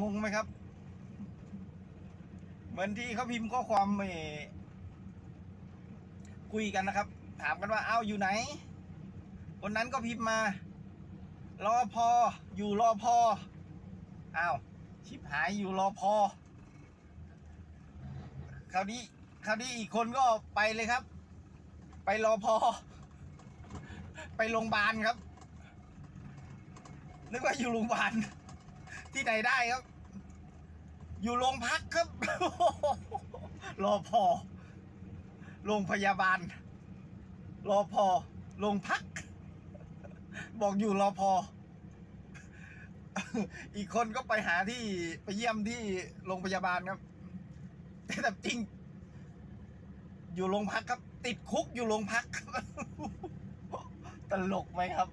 งงไหมครับ เหมือนที่เขาพิมพ์ข้อความเอคุยกันนะครับ ถามกันว่า เอ้าอยู่ไหน คนนั้นก็พิมพ์มา รอพอ อยู่รอพออ้าวชิบหายอยู่รอพอ คราวนี้ คราวนี้อีกคนก็ไปเลยครับ ไปรอพอ ไปโรงพยาบาลครับ นึกว่าอยู่โรงพยาบาล ที่ไหนได้ครับ อยู่โรงพักครับ รอพอโรงพยาบาล รอพอโรงพัก บอกอยู่รอพอ อีกคนก็ไปหาที่ไปเยี่ยมที่โรงพยาบาลครับ แต่จริง อยู่โรงพักครับ ติดคุกอยู่โรงพัก ตลกไหมครับ